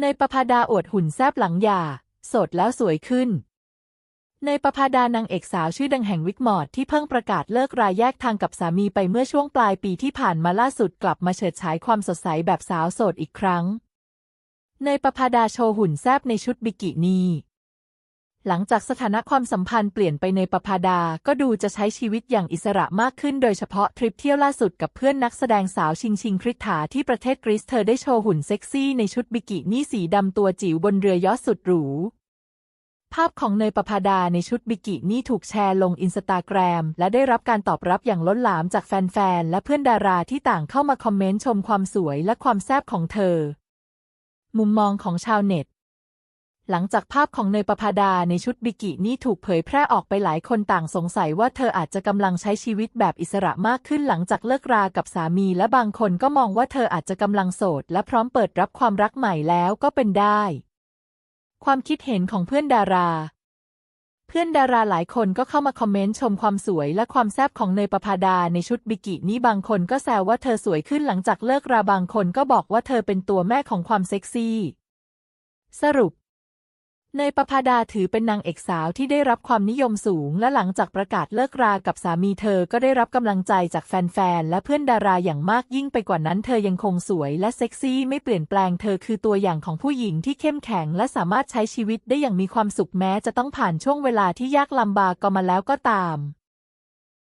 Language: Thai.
ในประภาดาอวดหุ่นแซบหลังหย่าสดแล้วสวยขึ้น ในประภาดานางเอกสาวชื่อดังแห่งวิกมอดที่เพิ่งประกาศเลิกรายแยกทางกับสามีไปเมื่อช่วงปลายปีที่ผ่านมาล่าสุดกลับมาเฉิดฉายความสดใสแบบสาวโสดอีกครั้ง ในประภาดาโชว์หุ่นแซบในชุดบิกินี หลังจากสถานะความสัมพันธ์เปลี่ยนไปเนปภาดา ก็ดูจะใช้ชีวิตอย่างอิสระมากขึ้นโดยเฉพาะทริปเที่ยวล่าสุดกับเพื่อนนักแสดงสาวชิงชิงคริษฐาที่ประเทศกรีซเธอได้โชว์หุ่นเซ็กซี่ในชุดบิกินี่สีดำตัวจิ๋วบนเรือยอชต์สุดหรู ภาพของเนยประภาดาในชุดบิกินี่ถูกแชร์ลงอินสตาแกรมและได้รับการตอบรับอย่างล้นหลามจากแฟนๆ และเพื่อนดาราที่ต่างเข้ามาคอมเมนต์ชมความสวยและความแซ่บของเธอ มุมมองของชาวเน็ต หลังจากภาพของเนยประภาดาในชุดบิกินี่ถูกเผยแพร่ออกไปหลายคนต่างสงสัยว่าเธออาจจะกำลังใช้ชีวิตแบบอิสระมากขึ้นหลังจากเลิกรากับสามีและบางคนก็มองว่าเธออาจจะกำลังโสดและพร้อมเปิดรับความรักใหม่แล้วก็เป็นได้ ความคิดเห็นของเพื่อนดารา เพื่อนดาราหลายคนก็เข้ามาคอมเมนต์ชมความสวยและความแซ่บของเนยประภาดาในชุดบิกินี่บางคนก็แซวว่าเธอสวยขึ้นหลังจากเลิกราบางคนก็บอกว่าเธอเป็นตัวแม่ของความเซ็กซี่ สรุป เนยประภาดาถือเป็นนางเอกสาวที่ได้รับความนิยมสูง และหลังจากประกาศเลิกรากับสามีเธอก็ได้รับกำลังใจจากแฟนๆ และเพื่อนดาราอย่างมากยิ่งไปกว่านั้นเธอยังคงสวยและเซ็กซี่ไม่เปลี่ยนแปลงเธอคือตัวอย่างของผู้หญิงที่เข้มแข็ง และสามารถใช้ชีวิตได้อย่างมีความสุขแม้จะต้องผ่านช่วงเวลาที่ยากลำบากก็มาแล้วก็ตาม